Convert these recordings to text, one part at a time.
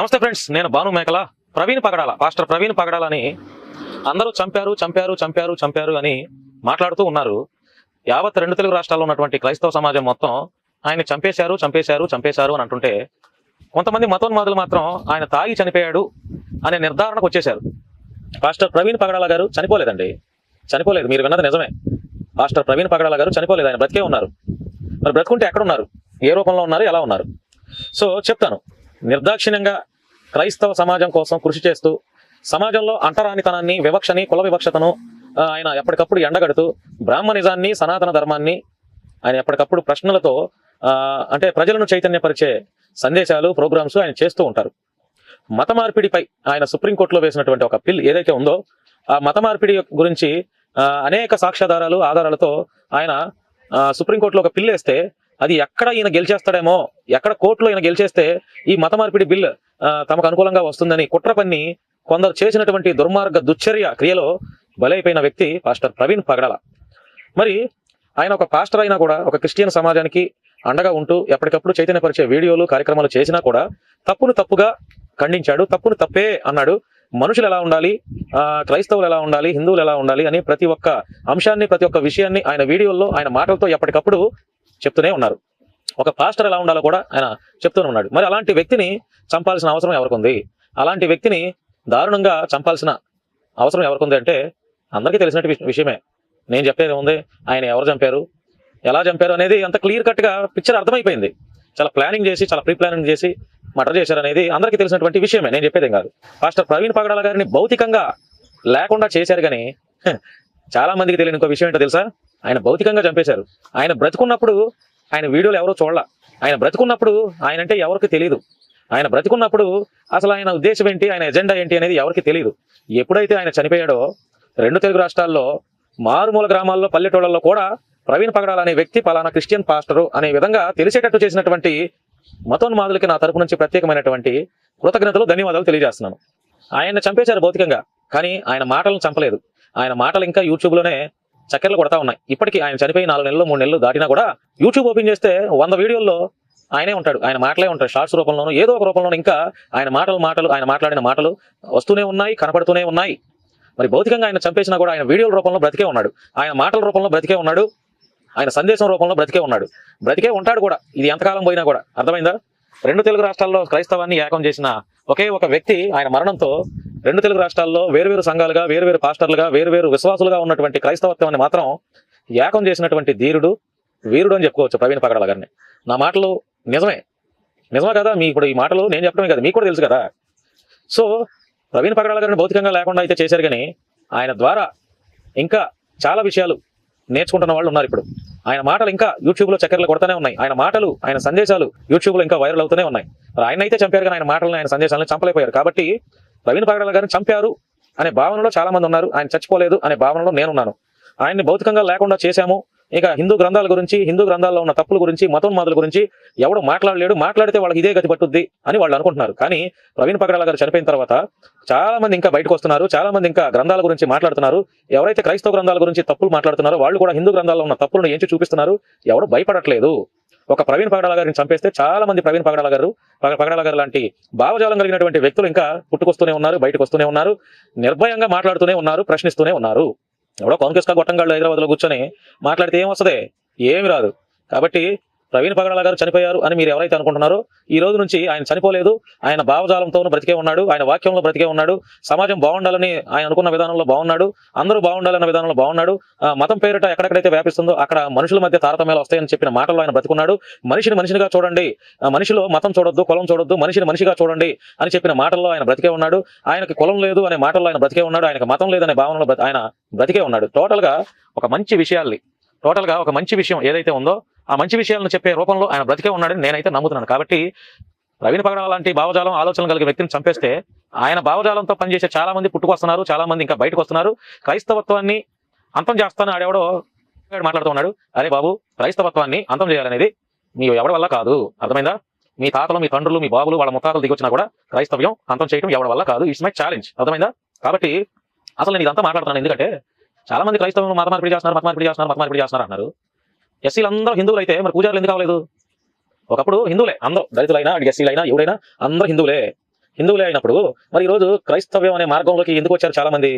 నమస్తే ఫ్రెండ్స్ నేను భాను మేకల ప్రవీణ్ పగడాల పాస్టర్ ప్రవీణ్ పగడాలని అందరూ చంపారు చంపారు చంపారు చంపారు అని మాట్లాడుతూ ఉన్నారు. యావత్ రెండు తెలుగు రాష్ట్రాల్లో ఉన్నటువంటి క్రైస్తవ సమాజం మొత్తం ఆయన చంపేశారు చంపేశారు చంపేశారు అని అంటుంటే కొంతమంది మతోన్మాదులు మాత్రం ఆయన తాగి చనిపోయాడు అనే నిర్ధారణకు వచ్చేశారు. పాస్టర్ ప్రవీణ్ పగడాల గారు చనిపోలేదండి. చనిపోలేదు మీరు విన్నది నిజమే. పాస్టర్ ప్రవీణ్ పగడాల గారు చనిపోలేదు ఆయన బ్రతికే ఉన్నారు. మరి బ్రతుకుంటే ఎక్కడ ఉన్నారు ఏ రూపంలో ఉన్నారు? ఎలా ఉన్నారు? సో చెప్తాను. నిర్దాక్షిణ్యంగా క్రైస్తవ సమాజం కోసం కృషి చేస్తూ సమాజంలో అంటరానితనాన్ని వివక్షని కుల వివక్షతను ఆయన ఎప్పటికప్పుడు ఎండగడుతూ బ్రాహ్మణిజాన్ని సనాతన ధర్మాన్ని ఆయన ఎప్పటికప్పుడు ప్రశ్నలతో అంటే ప్రజలను చైతన్యపరిచే సందేశాలు ప్రోగ్రామ్స్ ఆయన చేస్తూ ఉంటారు. మత మార్పిడిపై ఆయన సుప్రీంకోర్టులో వేసినటువంటి ఒక పిల్ ఏదైతే ఉందో ఆ మత మార్పిడి గురించి అనేక సాక్ష్యాధారాలు ఆధారాలతో ఆయన సుప్రీంకోర్టులో ఒక పిల్ వేస్తే అది ఎక్కడ ఈయన గెలిచేస్తాడేమో ఎక్కడ కోర్టులో ఈయన గెలిచేస్తే ఈ మత మార్పిడి బిల్ తమకు అనుకూలంగా వస్తుందని కుట్ర పన్ని కొందరు చేసినటువంటి దుర్మార్గ దుశ్చర్య క్రియలో బలైపోయిన వ్యక్తి పాస్టర్ ప్రవీణ్ పగడాల. మరి ఆయన ఒక పాస్టర్ అయినా కూడా ఒక క్రిస్టియన్ సమాజానికి అండగా ఉంటూ ఎప్పటికప్పుడు చైతన్యపరిచే వీడియోలు కార్యక్రమాలు చేసినా కూడా తప్పును తప్పుగా ఖండించాడు తప్పును తప్పే అన్నాడు. మనుషులు ఎలా ఉండాలి? క్రైస్తవులు ఎలా ఉండాలి? హిందువులు ఎలా ఉండాలి? అని ప్రతి ఒక్క అంశాన్ని ప్రతి ఒక్క విషయాన్ని ఆయన వీడియోల్లో ఆయన మాటలతో ఎప్పటికప్పుడు చెప్తూనే ఉన్నారు. ఒక పాస్టర్ ఎలా ఉండాలో కూడా ఆయన చెప్తూనే ఉన్నాడు. మరి అలాంటి వ్యక్తిని చంపాల్సిన అవసరం ఎవరికి ఉంది అలాంటి వ్యక్తిని దారుణంగా చంపాల్సిన అవసరం ఎవరికి ఉంది అంటే అందరికీ తెలిసినట్టు విషయమే. నేను చెప్పేది ఉంది ఆయన ఎవరు చంపారు? ఎలా చంపారు అనేది అంత క్లియర్ కట్గా పిక్చర్ అర్థమైపోయింది. చాలా ప్లానింగ్ చేసి చాలా ప్రీ ప్లానింగ్ చేసి మర్డర్ చేశారు అనేది అందరికీ తెలిసినటువంటి విషయమే. నేను చెప్పేది కాదు. పాస్టర్ ప్రవీణ్ పగడాల గారిని భౌతికంగా లేకుండా చేశారు కానీ చాలా మందికి తెలియని ఇంకో విషయం ఏంటో తెలుసా? ఆయన భౌతికంగా చంపేశారు. ఆయన బ్రతుకున్నప్పుడు ఆయన వీడియోలు ఎవరో చూడాల. ఆయన బ్రతుకున్నప్పుడు ఆయన అంటే ఎవరికి తెలియదు ఆయన బ్రతుకున్నప్పుడు అసలు ఆయన ఉద్దేశం ఏంటి ఆయన ఎజెండా ఏంటి అనేది ఎవరికి తెలియదు ఎప్పుడైతే ఆయన చనిపోయాడో రెండు తెలుగు రాష్ట్రాల్లో మారుమూల గ్రామాల్లో పల్లెటూళ్ళల్లో కూడా ప్రవీణ్ పగడాల అనే వ్యక్తి పలానా క్రిస్టియన్ పాస్టరు అనే విధంగా తెలిసేటట్టు చేసినటువంటి మతోన్మాదులకి నా తరపు నుంచి ప్రత్యేకమైనటువంటి కృతజ్ఞతలు ధన్యవాదాలు తెలియజేస్తున్నాను. ఆయన చంపేశారు భౌతికంగా కానీ ఆయన మాటలను చంపలేదు. ఆయన మాటలు ఇంకా యూట్యూబ్లోనే చక్కెరలు కొడతా ఉన్నాయి. ఇప్పటికీ ఆయన చనిపోయి నాలుగు నెలలు మూడు నెలలు దాటినా కూడా యూట్యూబ్ ఓపెన్ చేస్తే వంద వీడియోల్లో ఆయనే ఉంటాడు. ఆయన మాటలే ఉంటాడు షార్ట్స్ రూపంలోనూ ఏదో ఒక రూపంలోనూ ఇంకా ఆయన మాటలు మాటలు ఆయన మాట్లాడిన మాటలు వస్తూనే ఉన్నాయి కనపడుతూనే ఉన్నాయి. మరి భౌతికంగా ఆయన చంపేసినా కూడా ఆయన వీడియోల రూపంలో బ్రతికే ఉన్నాడు. ఆయన మాటల రూపంలో బ్రతికే ఉన్నాడు. ఆయన సందేశం రూపంలో బ్రతికే ఉన్నాడు. బ్రతికే ఉంటాడు కూడా. ఇది ఎంతకాలం పోయినా కూడా. అర్థమైందా? రెండు తెలుగు రాష్ట్రాల్లో క్రైస్తవాన్ని ఏకం చేసిన ఒకే ఒక వ్యక్తి ఆయన మరణంతో రెండు తెలుగు రాష్ట్రాల్లో వేరువేరు సంఘాలుగా వేరువేరు పాస్టర్లుగా వేరువేరు విశ్వాసులుగా ఉన్నటువంటి క్రైస్తవత్వాన్ని మాత్రం ఏకం చేసినటువంటి ధీరుడు వీరుడు అని చెప్పుకోవచ్చు ప్రవీణ్ పగడాల గారిని. నా మాటలు నిజమే. నిజమే కదా? మీ ఇప్పుడు ఈ మాటలు నేను చెప్పడమే కదా మీకు కూడా తెలుసు కదా? సో ప్రవీణ్ పగడాల గారిని భౌతికంగా లేకుండా అయితే చేశారు కానీ ఆయన ద్వారా ఇంకా చాలా విషయాలు నేర్చుకుంటున్న వాళ్ళు ఉన్నారు ఇప్పుడు. ఆయన మాటలు ఇంకా యూట్యూబ్లో చక్కెరలు కొడతానే ఉన్నాయి. ఆయన మాటలు ఆయన సందేశాలు యూట్యూబ్లో ఇంకా వైరల్ అవుతూనే ఉన్నాయి. ఆయన అయితే చంపారు కానీ ఆయన మాటలను ఆయన సందేశాలను చంపలేకపోయారు. కాబట్టి ప్రవీణ్ పగడాల గారిని చంపారు అనే భావనలో చాలా మంది ఉన్నారు. ఆయన చచ్చిపోలేదు అనే భావనలో నేనున్నాను. ఆయన్ని భౌతికంగా లేకుండా చేశాము. ఇక హిందూ గ్రంథాల గురించి హిందూ గ్రంథాల్లో ఉన్న తప్పుల గురించి మతోన్మాదుల గురించి ఎవడు మాట్లాడలేడు మాట్లాడితే వాళ్ళకి ఇదే గతి పట్టుద్ది అని వాళ్ళు అనుకుంటున్నారు. కానీ ప్రవీణ్ పగడాల గారు చనిపోయిన తర్వాత చాలా మంది ఇంకా బయటకు వస్తున్నారు చాలా మంది ఇంకా గ్రంథాల గురించి మాట్లాడుతున్నారు. ఎవరైతే క్రైస్తవ గ్రంథాల గురించి తప్పులు మాట్లాడుతున్నారో వాళ్ళు కూడా హిందూ గ్రంథాల్లో ఉన్న తప్పులను ఎంచి చూపిస్తున్నారు. ఎవరు భయపడట్లేదు. ఒక ప్రవీణ్ పగడాల గారిని చంపేస్తే చాలా మంది ప్రవీణ్ పగడాల గారు పగడాల గారు లాంటి భావజాలం కలిగినటువంటి వ్యక్తులు ఇంకా పుట్టుకొస్తూనే ఉన్నారు బయటకు వస్తూనే ఉన్నారు నిర్భయంగా మాట్లాడుతూనే ఉన్నారు ప్రశ్నిస్తూనే ఉన్నారు. ఎవడో కాంగ్రెస్ గొట్టంగాళ్ళు హైదరాబాద్లో కూర్చొని మాట్లాడితే ఏం వస్తుంది? ఏమి రాదు. కాబట్టి ప్రవీణ్ పగడాల గారు చనిపోయారు అని మీరు ఎవరైతే అనుకుంటున్నారో ఈ రోజు నుంచి ఆయన చనిపోలేదు. ఆయన భావజాలంతోనూ బ్రతికే ఉన్నాడు. ఆయన వాక్యంలో బ్రతికే ఉన్నాడు. సమాజం బాగుండాలని ఆయన అనుకున్న విధానంలో బాగున్నాడు. అందరూ బాగుండాలన్న విధానంలో బాగున్నాడు. ఆ, మతం పేరిట ఎక్కడెక్కడైతే వ్యాపిస్తుందో అక్కడ మనుషుల మధ్య తారతమ్యాలు వస్తాయని చెప్పిన మాటల్లో ఆయన బ్రతుకున్నాడు. మనిషిని మనిషిగా చూడండి. మనిషిలో మతం చూడొద్దు కులం చూడొద్దు మనిషిని మనిషిగా చూడండి అని చెప్పిన మాటల్లో ఆయన బ్రతికే ఉన్నాడు. ఆయనకి కులం లేదు అనే మాటల్లో ఆయన బ్రతికే ఉన్నాడు. ఆయనకి మతం లేదనే భావనలో ఆయన బ్రతికే ఉన్నాడు. టోటల్గా ఒక మంచి విషయాల్ని టోటల్గా ఒక మంచి విషయం ఏదైతే ఉందో ఆ మంచి విషయాలను చెప్పే రూపంలో ఆయన బ్రతికే ఉన్నాడని నేనైతే నమ్ముతున్నాను. కాబట్టి ప్రవీణ్ పగడాల లాంటి భావజాలం ఆలోచనలు కలిగిన వ్యక్తిని చంపేస్తే ఆయన భావజాలంతో పనిచేసే చాలా మంది పుట్టుకొస్తున్నారు చాలా మంది ఇంకా బయటకు వస్తున్నారు క్రైస్తవత్వాన్ని అంతం చేస్తాను ఆడెవడో మాట్లాడుతున్నాడు అరే బాబు క్రైస్తవత్వాన్ని అంతం చేయాలనేది మీ ఎవరి వల్ల కాదు? అర్థమైందా? మీ తాతలు మీ తండ్రులు మీ బాబులు వాళ్ళ ముత్తాతలు దిగొచ్చినా కూడా క్రైస్తవ్యం అంతం చేయడం ఎవరి వల్ల కాదు? It's my challenge. అర్థమైందా? కాబట్టి అసలు నేను ఇదంతా మాట్లాడుతున్నాను. ఎందుకంటే చాలా మంది క్రైస్తవం మత మార్పిడి చేస్తున్నారు మత మార్పిడి చేస్తున్నారు మత మార్పిడి చేస్తున్నారు అన్నారు. ఎస్సీలు అందరూ హిందువులు అయితే మరి పూజారులు ఎందుకు కావలేదు? ఒకప్పుడు హిందువులే అందరూ దళితులైనా ఎస్సీలైనా ఎవరైనా అందరూ హిందువులే. హిందువులే అయినప్పుడు మరి ఈ రోజు క్రైస్తవ్యం అనే మార్గంలోకి ఎందుకు వచ్చారు చాలా మంది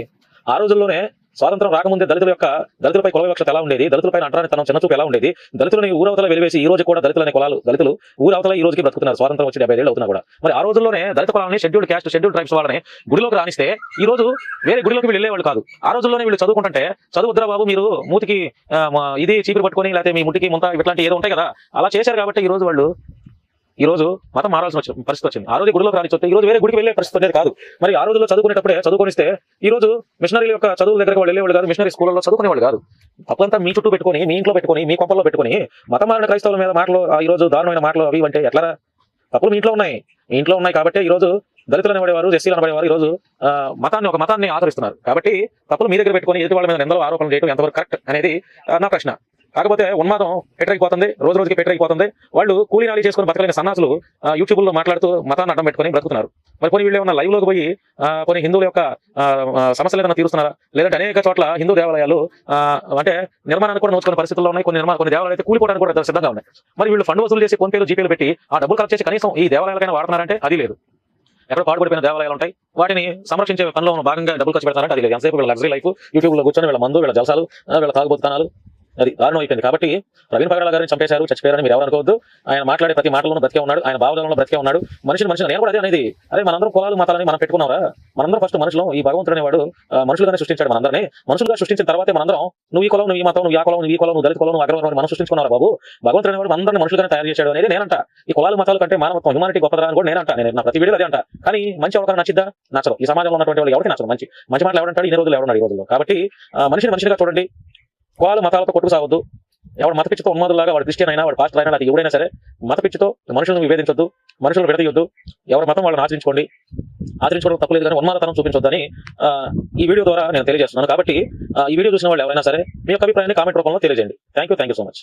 ఆ రోజుల్లోనే స్వాతంత్రం రాకముందే దళితుల యొక్క దళితులపై కుల వివక్షత ఎలా ఉండేది? దళితులపై అంటరానితనం చిన్నచూపు ఎలా ఉండేది? దళితులని ఊరవతల వెలివేసి ఈ రోజు కూడా దళితులనే కులాలు దళితులు ఊరవతల ఈ రోజుకి బ్రతుకుతున్నారు. స్వాతంత్రం వచ్చి డెబ్బై ఏళ్ళు అవుతున్నా కూడా. మరి ఆ రోజుల్లోనే దళిత కులాలని షెడ్యూల్ క్యాస్ట్ షెడ్యూల్ ట్రైబ్స్ వాళ్ళని గుడిలోకి రానిస్తే ఈ రోజు వేరే గుడిలోకి వీళ్ళు వెళ్ళేవాళ్ళు కాదు. ఆ రోజుల్లోనే వీళ్ళు చదువుకుంటే చదువుద్రా బాబు మీరు మూతికి మా ఇది చీపురు పట్టుకొని లేకపోతే మీ ముట్టికి ముంత ఇట్లాంటి ఏదో ఉంటాయి కదా. అలా చేశారు కాబట్టి ఈ రోజు వాళ్ళు ఈ రోజు మతం మారాల్సిన వచ్చి- పరిస్థితి వచ్చింది. ఆ రోజు గుడిలోకి రానిచ్చి ఈ రోజు వేరే గుడికి వెళ్ళే పరిస్థితి అనేది కాదు. మరి ఆ రోజుల్లో చదువుకునేటప్పుడే చదువుకొనిస్తే ఈ రోజు మిషనరీల యొక్క చదువుల దగ్గర వాళ్ళు వెళ్ళేవాళ్ళు కాదు మిషనరీ స్కూల్లో చదువుకునేవాళ్ళు కాదు. తప్పంతా మీ చుట్టూ పెట్టుకొని మీ ఇంట్లో పెట్టుకొని మీ కొంపల్లో పెట్టుకొని మతం మారిన క్రైస్తవుల మీద మాటలు ఆ ఈ రోజు దారుణమైన మాటలు అవి అంటే ఎట్లా తప్పులు మీ ఇంట్లో ఉన్నాయి. మీ ఇంట్లో ఉన్నాయి కాబట్టి ఈ రోజు దళితులు అనబడేవారు ఎస్సీలు అనేవారు ఈ రోజు మతాన్ని ఒక మతాన్ని ఆదరిస్తున్నారు. కాబట్టి తప్పులు మీ దగ్గర పెట్టుకొని ఎదుటి వాళ్ళ మీద నిందలు ఆరోపణలు చేయడం ఎంతవరకు కరెక్ట్ అనేది నా ప్రశ్న. కాకపోతే ఉన్మాదం పెటరైపోతుంది రోజు రోజుకి పెటరైపోతుంది. వాళ్ళు కూలీనాలి చేసుకుని బతకలేని సన్నాసులు యూట్యూబ్లో మాట్లాడుతూ మతాన్ని అడ్డం పెట్టుకొని బ్రతుకుతున్నారు. మరి కొన్ని వీళ్ళు ఏమన్నా లైవ్లోకి పోయి కొన్ని హిందువుల యొక్క సమస్యలు ఏదైనా తీరుస్తున్నారా? లేదంటే అనేక చోట్ల హిందూ దేవాలయాలు ఆ, అంటే నిర్మాణాన్ని కూడా నోచుకునే పరిస్థితుల్లో ఉన్నాయి. కొన్ని నిర్మాణ కొన్ని దేవాలయాలు అయితే కూలిపోవడానికి కూడా సిద్ధంగా ఉన్నాయి. మరి వీళ్ళు ఫండ్ వసూలు చేసి ఫోన్పేలు జీపేలు పెట్టి ఆ డబ్బులు కలెక్ట్ చేసి కనీసం ఈ దేవాలయాలకైనా వాడుతున్నారంటే అది లేదు. ఎక్కడ పాడుపడిపోయిన దేవాలయాలు ఉంటాయి. వాటిని సంరక్షించే పనిలో భాగంగా డబ్బులు ఖర్చు పెడతారంటే అది లేదు. ఎంతసేపు వీళ్ళ లగ్జరీ లైఫ్ యూట్యూబ్లో కూర్చొని వీళ్ళ మందు వీళ్ళ జలసాలు వీళ్ళ తాగుబోతున్నాలు అది దారుణం అయిపోయింది. కాబట్టి ప్రవీణ్ పగడాల గారిని చంపేశారు చచ్చిపోయారని మీరు ఎవరు అనుకోవద్దు. ఆయన మాట్లాడే ప్రతి మాటలోనూ బ్రతికే ఉన్నాడు ఆయన భావజాలంలో బ్రతికే ఉన్నాడు. మనిషిని మనిషి నేను కూడా అదే అనేది. అరే మనందరం కులాలు మతాలని మనం పెట్టుకున్నారా మనందరం ఫస్ట్ మనుషులు. ఈ భగవంతుడు అనేవాడు మనుషులుగానే సృష్టించాడు మనందరినీ. మనుషులుగా సృష్టించిన తర్వాతే మనందరం నువ్వు ఈ కులం నువ్వు ఈ మతం నువ్వు ఆ కులం నువ్వు ఈ కులం నువ్వు దళిత కులం అగ్రవర్ణం మనం సృష్టించుకున్నారు బాబు? భగవంతుడు అనేవాడు అందరిని మనుషులుగానే తయారు చేశాడు అనేది నేనంట. ఈ కులాలు మతాలు కంటే మానవత్వం హ్యూమానిటీ గొప్పదరా అని కూడా నేనంట. నేను నా ప్రతి వీడియో అదే అంట. కానీ మంచి అవకాశం నచ్చిద్దా? నచ్చదు. ఈ సమాజంలో ఉన్నటువంటి వాళ్ళు ఎవరికి నచ్చదు. మంచి మంచి మాటలు ఎవరంటాడు ఈ రోజులు ఎవరున్నారు ఈ రోజుల్లో? కాబట్టి మనిషిని మనిషిగా చూడండి. కులాలు మతాలతో కొట్టుకు సాగొద్దు ఎవడు మత పిచ్చితో ఉన్మాదులాగా వాడు క్రిస్టియన్ అయినా వాడు పాస్టర్ అయినా అది ఎవడైనా సరే మత పిచ్చితో మనుషులను విభేదించొద్దు మనుషులను విడదీయొద్దు. ఎవరి మతం వాళ్ళని ఆచరించుకోండి. ఆచరించుకోవడం తప్పలేదు కానీ ఉన్మాదతనం చూపించొద్దని ఆ, ఈ వీడియో ద్వారా నేను తెలియజేస్తున్నాను. కాబట్టి ఆ, ఈ వీడియో చూసిన వాళ్ళు ఎవరైనా సరే మీ యొక్క అభిప్రాయాన్ని కామెంట్ రూపంలో తెలియజేయండి. Thank you thank you so much